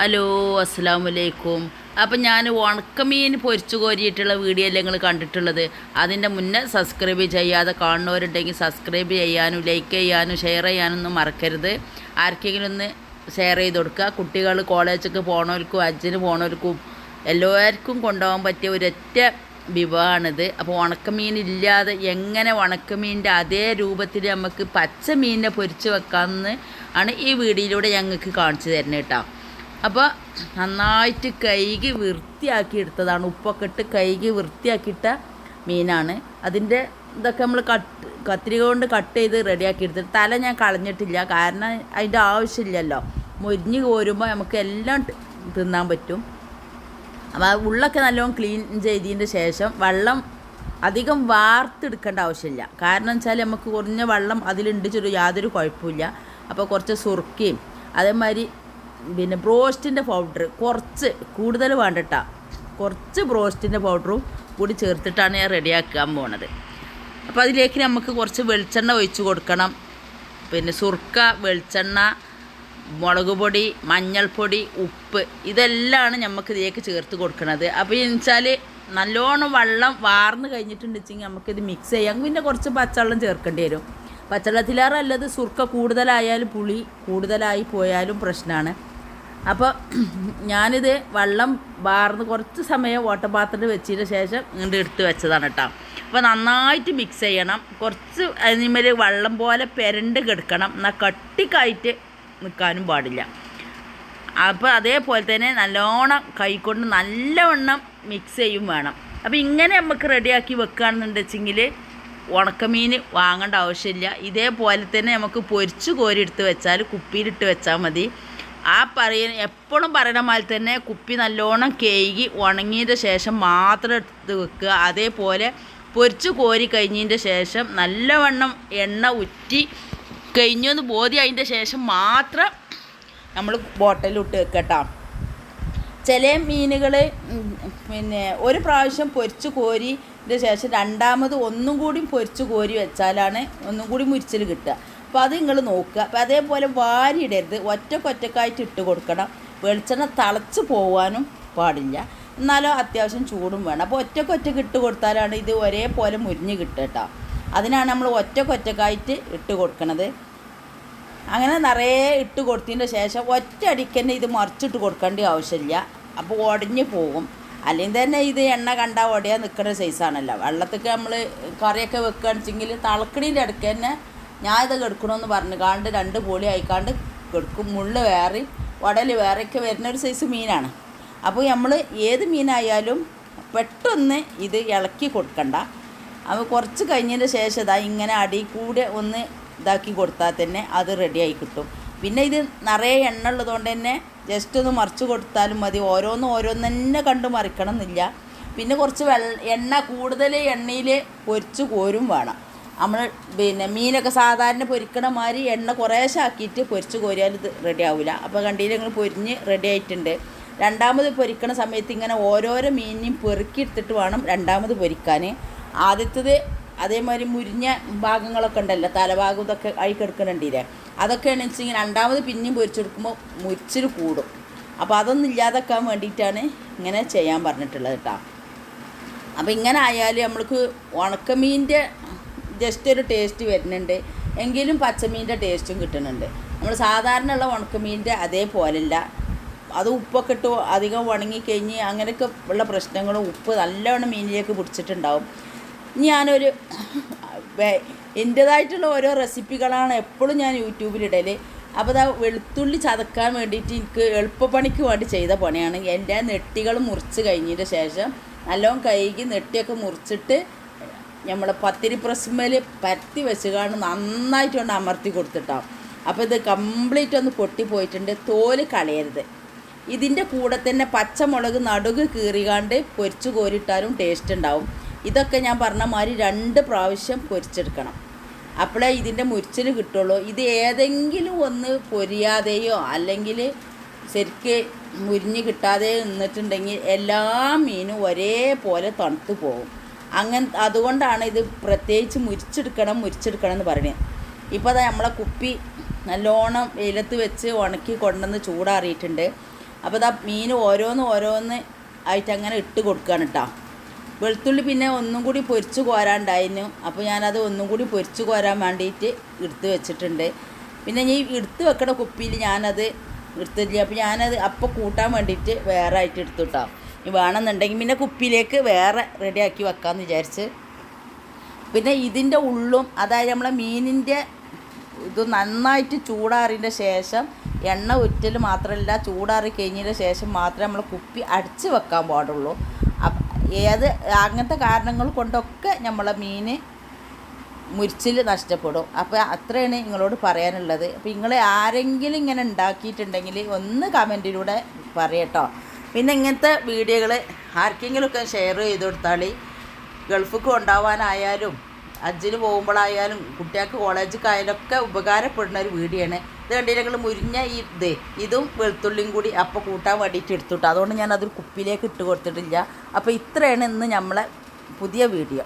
Hello അസ്സാം വലൈക്കും അപ്പം ഞാൻ ഉണക്കമീൻ പൊരിച്ചു കോരിയിട്ടുള്ള വീഡിയോ നിങ്ങൾ കണ്ടിട്ടുള്ളത്? അതിന്റെ മുന്നേ സബ്സ്ക്രൈബ് ചെയ്യാതെ കാണുന്നവരുണ്ടെങ്കിൽ സബ്സ്ക്രൈബ് ചെയ്യാനും ലൈക്ക് ചെയ്യാനും ഷെയർ ചെയ്യാനൊന്നും മറക്കരുത്. ആർക്കെങ്കിലും ഒന്ന് ഷെയർ ചെയ്ത് കൊടുക്കുക. കുട്ടികൾ കോളേജൊക്കെ പോണവർക്കും അച്ഛന് പോണവർക്കും എല്ലാവർക്കും കൊണ്ടുപോകാൻ പറ്റിയ ഒരൊറ്റ വിഭവമാണിത്. അപ്പോൾ ഉണക്കമീൻ ഇല്ലാതെ എങ്ങനെ ഉണക്കമീനിന്റെ അതേ രൂപത്തിൽ നമുക്ക് പച്ച മീനിനെ പൊരിച്ച് വെക്കാമെന്ന് ആണ് ഈ വീഡിയോയിലൂടെ ഞങ്ങൾക്ക് കാണിച്ചു തരുന്നത് കേട്ടോ. അപ്പോൾ നന്നായിട്ട് കൈകി വൃത്തിയാക്കി എടുത്തതാണ് ഉപ്പൊക്കെ ഇട്ട് കൈകി വൃത്തിയാക്കിയിട്ട മീനാണ്. അതിന്റെ ഇതൊക്കെ നമ്മൾ കട്ട് കത്തിരിക കൊണ്ട് കട്ട് ചെയ്ത് റെഡിയാക്കി എടുത്തിട്ട് തല ഞാൻ കളഞ്ഞിട്ടില്ല. കാരണം അതിന്റെ ആവശ്യമില്ലല്ലോ. മുരിഞ്ഞ് കോരുമ്പോൾ നമുക്ക് എല്ലാം തിന്നാൻ പറ്റും. അപ്പോൾ ഉള്ളൊക്കെ നല്ലോണം ക്ലീൻ ചെയ്തതിന്റെ ശേഷം വെള്ളം അധികം വാർത്തെടുക്കേണ്ട ആവശ്യമില്ല. കാരണം വെച്ചാൽ നമുക്ക് കുറഞ്ഞ വെള്ളം അതിലുണ്ട്. ചെറിയ യാതൊരു കുഴപ്പമില്ല അപ്പോൾ കുറച്ച് സുറുക്കിയും അതേമാതിരി പിന്നെ ബ്രോസ്റ്റിന്റെ പൗഡർ കുറച്ച് കൂടുതൽ വേണ്ടട്ട. കുറച്ച് ബ്രോസ്റ്റിന്റെ പൗഡറും കൂടി ചേർത്തിട്ടാണ് ഞാൻ റെഡിയാക്കാൻ പോണത്. അപ്പോൾ അതിലേക്ക് നമുക്ക് കുറച്ച് വെളിച്ചെണ്ണ ഒഴിച്ച് കൊടുക്കണം. പിന്നെ സുർക്ക വെളിച്ചെണ്ണ മുളക് പൊടി മഞ്ഞൾപ്പൊടി ഉപ്പ് ഇതെല്ലാമാണ് നമുക്ക് ഇതിലേക്ക് ചേർത്ത് കൊടുക്കുന്നത് അപ്പോൾ എന്നുവെച്ചാൽ നല്ലോണം വെള്ളം വാർന്ന് കഴിഞ്ഞിട്ടുണ്ടെങ്കിൽ നമുക്കിത് മിക്സ് ചെയ്യാം. പിന്നെ കുറച്ച് പച്ചവെള്ളം ചേർക്കേണ്ടി വരും. പച്ചവെള്ളത്തിലേറെ അല്ലത് സുർക്ക കൂടുതലായാലും പുളി കൂടുതലായി പോയാലും പ്രശ്നമാണ് അപ്പോൾ ഞാനിത് വെള്ളം വാർന്ന് കുറച്ച് സമയം വാട്ടർ പാത്രത്തിൽ വെച്ചതിന് ശേഷം ഇങ്ങോട്ട് എടുത്ത് വെച്ചതാണ് കേട്ടോ. അപ്പോൾ നന്നായിട്ട് മിക്സ് ചെയ്യണം. കുറച്ച് അതിന്മേൽ വെള്ളം പോലെ പെരണ്ട് കിടക്കണം. എന്നാൽ കട്ടിക്കായിട്ട് നിൽക്കാനും പാടില്ല. അപ്പോൾ അതേപോലെ തന്നെ നല്ലോണം കൈക്കൊണ്ട് നല്ലവണ്ണം മിക്സ് ചെയ്യും വേണം. അപ്പോൾ ഇങ്ങനെ നമുക്ക് റെഡിയാക്കി വെക്കുകയാണെന്നുണ്ടെച്ചെങ്കിൽ ഉണക്കമീൻ വാങ്ങേണ്ട ആവശ്യമില്ല. ഇതേപോലെ തന്നെ നമുക്ക് പൊരിച്ച് കോരി എടുത്ത് വെച്ചാൽ കുപ്പിയിലിട്ട് വെച്ചാൽ മതി. ആ പറയുന്ന എപ്പോഴും പറയണ മാതിരി തന്നെ കുപ്പി നല്ലോണം കേകി ഉണങ്ങിയതിന്റെ ശേഷം മാത്രം എടുത്ത് വെക്കുക. അതേപോലെ പൊരിച്ച് കോരി കഴിഞ്ഞതിന്റെ ശേഷം നല്ലവണ്ണം എണ്ണ ഉറ്റി കഴിഞ്ഞു ബോധി അതിന്റെ ശേഷം മാത്രം നമ്മൾ ബോട്ടലിലിട്ട് വെക്കട്ടോ ചില മീനുകൾ പിന്നെ ഒരു പ്രാവശ്യം പൊരിച്ച് കോരിന്റെ ശേഷം രണ്ടാമത് ഒന്നും കൂടി പൊരിച്ച് കോരി വെച്ചാലാണ് ഒന്നും കൂടി മുരിച്ചിൽ കിട്ടുക. അപ്പോൾ അത് നിങ്ങൾ നോക്കുക. അപ്പോൾ അതേപോലെ വാരിയിടരുത്. ഒറ്റക്കൊറ്റക്കായിട്ട് ഇട്ട് കൊടുക്കണം. വെളിച്ചെണ്ണ തിളച്ച് പോവാനും പാടില്ല. എന്നാലോ അത്യാവശ്യം ചൂടും വേണം. അപ്പോൾ ഒറ്റക്കൊറ്റക്ക് ഇട്ട് കൊടുത്താലാണ് ഇത് ഒരേപോലെ മുരിഞ്ഞ് കിട്ടുക കേട്ടോ അതിനാണ് നമ്മൾ ഒറ്റക്കൊറ്റക്കായിട്ട് ഇട്ട് കൊടുക്കണത്. അങ്ങനെ നിറയെ ഇട്ട് കൊടുത്തതിന്റെ ശേഷം ഒറ്റ അടിക്കന്നെ ഇത് മറിച്ചിട്ട് കൊടുക്കേണ്ട ആവശ്യമില്ല. അപ്പോൾ ഉടഞ്ഞു പോകും. അല്ലെങ്കിൽ തന്നെ ഇത് എണ്ണ കണ്ടാൽ ഉടയാൻ നിൽക്കുന്ന സൈസാണല്ലോ വെള്ളത്തൊക്കെ നമ്മൾ കറിയൊക്കെ വെക്കുകയാണെന്ന് വെച്ചെങ്കിൽ തളക്കണീന്റെ അടുക്ക് തന്നെ ഞാൻ ഇത് കെടുക്കണമെന്ന് പറഞ്ഞു. കാണ്ട് രണ്ട് പൊളി ആയിക്കാണ്ട് കെടുക്കും മുള്ള് വേറെ വടൽ വേറെയൊക്കെ വരുന്ന ഒരു സൈസ് മീനാണ്. അപ്പോൾ നമ്മൾ ഏത് മീനായാലും പെട്ടെന്ന് ഇത് ഇളക്കി കൊടുക്കണ്ട. അപ്പോൾ കുറച്ച് കഴിഞ്ഞതിന് ശേഷം ഇതാ ഇങ്ങനെ അടി കൂടെ ഒന്ന് ഇതാക്കി കൊടുത്താൽ തന്നെ അത് റെഡിയായി കിട്ടും. പിന്നെ ഇത് നിറയെ എണ്ണ ഉള്ളതുകൊണ്ട് തന്നെ ജസ്റ്റ് ഒന്ന് മറിച്ച് കൊടുത്താലും മതി. ഓരോന്നും ഓരോന്ന് തന്നെ കണ്ട് മറിക്കണം എന്നില്ല പിന്നെ കുറച്ച് വെള്ള എണ്ണ കൂടുതൽ എണ്ണയിൽ പൊരിച്ച് കോരും വേണം. നമ്മൾ പിന്നെ മീനൊക്കെ സാധാരണ പൊരിക്കണ മാതിരി എണ്ണ കുറേശ്ശെ ആക്കിയിട്ട് പൊരിച്ച് കോരിയാൽ ഇത് റെഡി ആവില്ല അപ്പോൾ കണ്ടിയിൽ ഞങ്ങൾ പൊരിഞ്ഞ് റെഡി ആയിട്ടുണ്ട്. രണ്ടാമത് പൊരിക്കണ സമയത്ത് ഇങ്ങനെ ഓരോരോ മീനിനെയും പെറുക്കിയെടുത്തിട്ട് വേണം രണ്ടാമത് പൊരിക്കാൻ ആദ്യത്തത് അതേമാതിരി മുരിഞ്ഞ ഭാഗങ്ങളൊക്കെ ഉണ്ടല്ലോ തലഭാഗം ഇതൊക്കെ ആയി കിടക്കണുണ്ടില്ലേ അതൊക്കെയാണ് വെച്ചെങ്കിൽ രണ്ടാമത് പിന്നെയും പൊരിച്ചെടുക്കുമ്പോൾ മുരിച്ചിൽ കൂടും. അപ്പോൾ അതൊന്നും ഇല്ലാതാക്കാൻ വേണ്ടിയിട്ടാണ് ഇങ്ങനെ ചെയ്യാൻ പറഞ്ഞിട്ടുള്ളത് കേട്ടോ അപ്പോൾ ഇങ്ങനെ ആയാൽ നമ്മൾക്ക് ഉണക്കമീന്റെ ജസ്റ്റ് ഒരു ടേസ്റ്റ് വരുന്നുണ്ട്. എങ്കിലും പച്ചമീന്റെ ടേസ്റ്റും കിട്ടുന്നുണ്ട്. നമ്മൾ സാധാരണ ഉള്ള ഉണക്കമീന്റെ അതേപോലല്ല അത് ഉപ്പൊക്കെ ഇട്ട് അധികം ഉണങ്ങിക്കഴിഞ്ഞ് അങ്ങനെയൊക്കെ ഉള്ള പ്രശ്നങ്ങളും ഉപ്പ് നല്ലവണ്ണം മീനിലേക്ക് പിടിച്ചിട്ടുണ്ടാവും. ഞാനൊരു എന്റേതായിട്ടുള്ള ഓരോ റെസിപ്പികളാണ് എപ്പോഴും ഞാൻ യൂട്യൂബിലിടൽ അപ്പോൾ അത് വെളുത്തുള്ളി ചതക്കാൻ വേണ്ടിയിട്ട് എനിക്ക് എളുപ്പപ്പണിക്ക് വേണ്ടി ചെയ്ത പണിയാണ്. എന്റെ നെട്ടികൾ മുറിച്ച് കഴിഞ്ഞതിന്റെ ശേഷം നല്ലോണം കഴുകി നെട്ടിയൊക്കെ മുറിച്ചിട്ട് നമ്മളെ പത്തിരി പ്രസ്മേൽ പരത്തി വെച്ചുകൊണ്ട് നന്നായിട്ട് കൊണ്ട് അമർത്തി കൊടുത്തിട്ടാവും അപ്പോൾ ഇത് കംപ്ലീറ്റ് ഒന്ന് പൊട്ടിപ്പോയിട്ടുണ്ട് തോൽ കളയരുത്. ഇതിന്റെ കൂടെ തന്നെ പച്ചമുളക് നടുക് കീറികാണ്ട് പൊരിച്ച് കോരിട്ടാലും ടേസ്റ്റ് ഉണ്ടാവും. ഇതൊക്കെ ഞാൻ പറഞ്ഞ മാതിരി രണ്ട് പ്രാവശ്യം പൊരിച്ചെടുക്കണം. അപ്പോഴേ ഇതിന്റെ മുരിച്ചിൽ കിട്ടുള്ളൂ. ഇത് ഏതെങ്കിലും ഒന്ന് പൊരിയാതെയോ അല്ലെങ്കിൽ ശരിക്ക് മുരിഞ്ഞ് കിട്ടാതെ നിന്നിട്ടുണ്ടെങ്കിൽ എല്ലാ മീനും ഒരേപോലെ തണുത്തു പോകും. അങ്ങനെ അതുകൊണ്ടാണ് ഇത് പ്രത്യേകിച്ച് മുരിച്ചെടുക്കണം മുരിച്ചെടുക്കണം എന്ന് പറയുന്നത്. ഇപ്പോൾ അതാ നമ്മളെ കുപ്പി നല്ലോണം വെയിലത്ത് വെച്ച് ഉണക്കി കൊണ്ടുവന്ന് ചൂടാറിയിട്ടുണ്ട്. അപ്പോൾ ഇതാ മീൻ ഓരോന്ന് ഓരോന്ന് ആയിട്ട് അങ്ങനെ ഇട്ട് കൊടുക്കുകയാണ് കേട്ടോ വെളുത്തുള്ളി പിന്നെ ഒന്നും കൂടി പൊരിച്ച് കോരാണ്ടായിരുന്നു. അപ്പോൾ ഞാനത് ഒന്നും കൂടി പൊരിച്ച് കോരാൻ വേണ്ടിയിട്ട് എടുത്ത് വെച്ചിട്ടുണ്ട്. പിന്നെ ഈ എടുത്ത് വെക്കണ കുപ്പിയിൽ ഞാനത് എടുത്തില്ല അപ്പോൾ ഞാനത് അപ്പോൾ കൂട്ടാൻ വേണ്ടിയിട്ട് വേറെ ആയിട്ട് എടുത്തു കേട്ടോ വേണമെന്നുണ്ടെങ്കിൽ പിന്നെ കുപ്പിയിലേക്ക് വേറെ റെഡിയാക്കി വെക്കാമെന്ന് വിചാരിച്ച്. പിന്നെ ഇതിന്റെ ഉള്ളും അതായത് നമ്മളെ മീനിന്റെ ഇത് നന്നായിട്ട് ചൂടാറിന്റെ ശേഷം എണ്ണ ഉറ്റൽ മാത്രമല്ല ചൂടാറി കഴിഞ്ഞതിന് ശേഷം മാത്രമേ നമ്മൾ കുപ്പി അടിച്ച് വെക്കാൻ പാടുള്ളൂ. ഏത് അങ്ങനത്തെ കാരണങ്ങൾ കൊണ്ടൊക്കെ നമ്മളെ മീൻ മുരിച്ചിൽ നഷ്ടപ്പെടും. അപ്പോൾ അത്രയാണ് നിങ്ങളോട് പറയാനുള്ളത്. അപ്പോൾ നിങ്ങൾ ആരെങ്കിലും ഇങ്ങനെ ഉണ്ടാക്കിയിട്ടുണ്ടെങ്കിൽ ഒന്ന് കമന്റിലൂടെ പറയട്ടോ. പിന്നെ ഇങ്ങനത്തെ വീഡിയോകൾ ആർക്കെങ്കിലുമൊക്കെ ഷെയർ ചെയ്ത് കൊടുത്താൽ ഗൾഫിക്ക് കൊണ്ടാവാനായാലും അജ്ജിന് പോകുമ്പോഴായാലും കുട്ടികൾക്ക് കോളേജിൽ ഒക്കെ ഉപകാരപ്പെടുന്ന ഒരു വീഡിയോ ആണ് ഇത് കണ്ടിട്ട് ഞങ്ങൾ മുരിഞ്ഞ ഈ ഇത്? ഇതും വെളുത്തുള്ളിയും കൂടി അപ്പോൾ കൂട്ടാൻ വേണ്ടിയിട്ട് എടുത്തുട്ടോ. അതുകൊണ്ട് ഞാൻ അതൊരു കുപ്പിയിലേക്ക് ഇട്ട് കൊടുത്തിട്ടില്ല. അപ്പോൾ ഇത്രയാണ് ഇന്ന് നമ്മളെ പുതിയ വീഡിയോ.